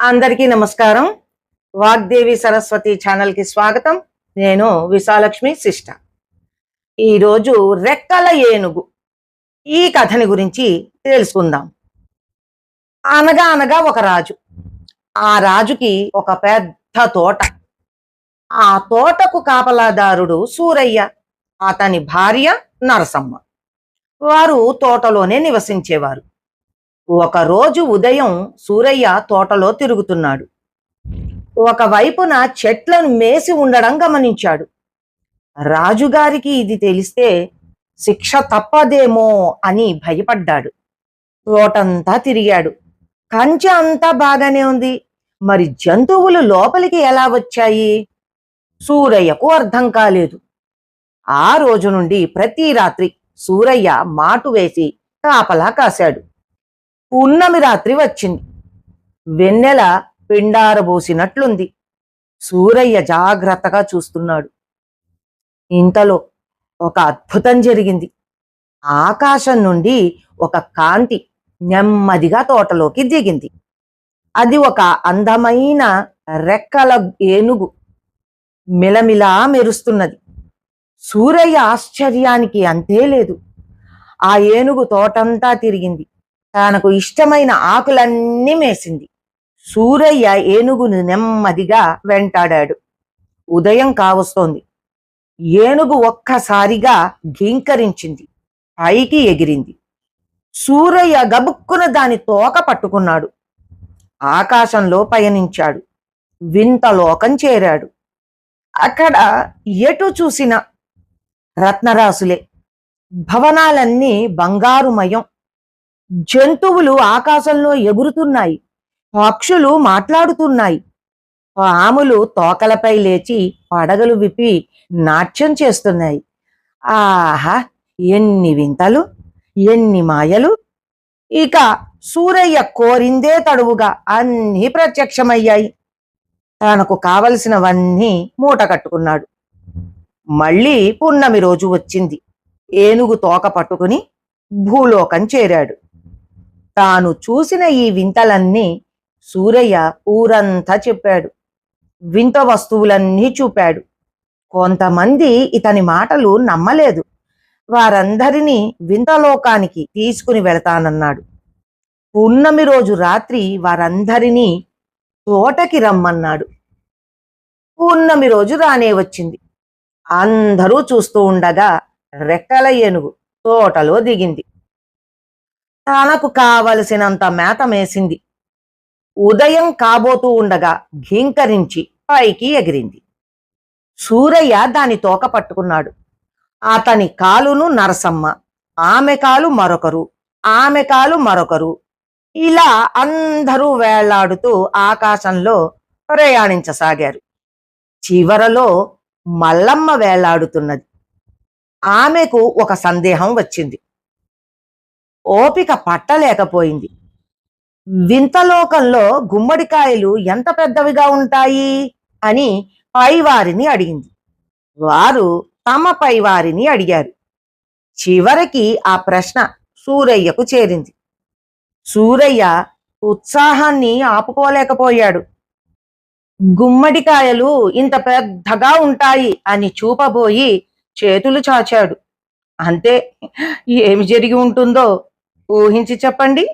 అందరికీ నమస్కారం. వాగ్దేవి సరస్వతి ఛానల్కి స్వాగతం. నేను విశాలక్ష్మి శిష్ట ఈరోజు రెక్కల ఏనుగు. ఈ కథని గురించి తెలుసుకుందాం. అనగా అనగా ఒక రాజు. ఆ రాజుకి ఒక పెద్ద తోట. ఆ తోటకు కాపలాదారుడు సూరయ్య అతని భార్య నరసమ్మ. వారు తోటలోనే నివసించేవారు. ఒకరోజు ఉదయం సూరయ్య తోటలో తిరుగుతున్నాడు. ఒకవైపున చెట్లను మేసి ఉండడం గమనించాడు. రాజుగారికి ఇది తెలిస్తే శిక్ష తప్పదేమో అని భయపడ్డాడు. తోటంతా తిరిగాడు. కంచె అంతా బాగానే ఉంది. మరి జంతువులు లోపలికి ఎలా వచ్చాయి? సూరయ్యకు అర్థం కాలేదు. ఆ రోజు నుండి ప్రతి రాత్రి సూరయ్య మాటు వేసి కాపలా కాశాడు. పున్నమి రాత్రి వచ్చింది. వెన్నెల పిండారబోసినట్లుంది సూరయ్య జాగ్రత్తగా చూస్తున్నాడు. ఇంతలో ఒక అద్భుతం జరిగింది. ఆకాశం నుండి ఒక కాంతి నెమ్మదిగా తోటలోకి దిగింది. అది ఒక అందమైన రెక్కల ఏనుగు. మిలమిలా మెరుస్తున్నది. సూరయ్య ఆశ్చర్యానికి అంతే లేదు. ఆ ఏనుగు తోటంతా తిరిగింది. తనకు ఇష్టమైన ఆకులన్నీ మేసింది. సూరయ్య ఏనుగును నెమ్మదిగా వెంటాడాడు. ఉదయం కావస్తోంది. ఏనుగు ఒక్కసారిగా ఘీంకరించింది. పైకి ఎగిరింది. సూరయ్య గబుక్కున దాని తోక పట్టుకున్నాడు. ఆకాశంలో పయనించాడు. వింత లోకం చేరాడు. అక్కడ ఎటు చూసిన రత్నరాసులే భవనాలన్నీ బంగారుమయం. జంతువులు ఆకాశంలో ఎగురుతున్నాయి. పక్షులు మాట్లాడుతున్నాయి. పాములు తోకలపై లేచి పడగలు విప్పి నాట్యం చేస్తున్నాయి. ఆహా! ఎన్ని వింతలు ఎన్ని మాయలు! ఇక సూరయ్య కోరిందే తడువుగా అన్నీ ప్రత్యక్షమయ్యాయి. తనకు కావలసినవన్నీ మూట కట్టుకున్నాడు. మళ్ళీ పున్నమి రోజు వచ్చింది. ఏనుగు తోక పట్టుకుని భూలోకం చేరాడు. తాను చూసిన ఈ వింతలన్నీ సూరయ్య ఊరంతా చెప్పాడు. వింత వస్తువులన్నీ చూపాడు. కొంతమంది ఇతని మాటలు నమ్మలేదు. వారందరినీ వింతలోకానికి తీసుకుని వెళతానన్నాడు. పున్నమి రోజు రాత్రి వారందరినీ తోటకి రమ్మన్నాడు. పున్నమి రోజు రానే వచ్చింది. అందరూ చూస్తూ ఉండగా రెక్కల ఏనుగు తోటలో దిగింది. తనకు కావలసినంత మేత మేసింది ఉదయం కాబోతూ ఉండగా ఘీంకరించి పైకి ఎగిరింది. సూరయ్య దాని తోక పట్టుకున్నాడు. అతని కాలును నరసమ్మ ఆమె కాలు మరొకరు ఆమె కాలు మరొకరు ఇలా అందరూ వేళ్ళాడుతూ ఆకాశంలో ప్రయాణించసాగారు. చివరలో మల్లమ్మ వేళ్ళాడుతున్నది. ఆమెకు ఒక సందేహం వచ్చింది. ఓపిక పట్టలేకపోయింది. వింతలోకంలో గుమ్మడికాయలు ఎంత పెద్దవిగా ఉంటాయి? అని పైవారిని అడిగింది. వారు తమ పైవారిని అడిగారు. చివరికి ఆ ప్రశ్న సూరయ్యకు చేరింది. సూరయ్య ఉత్సాహాన్ని ఆపుకోలేకపోయాడు. గుమ్మడికాయలు ఇంత పెద్దగా ఉంటాయి అని చూపబోయి చేతులు చాచాడు. అంతే ఏమి జరిగి ఉంటుందో ఊహించి చెప్పండి.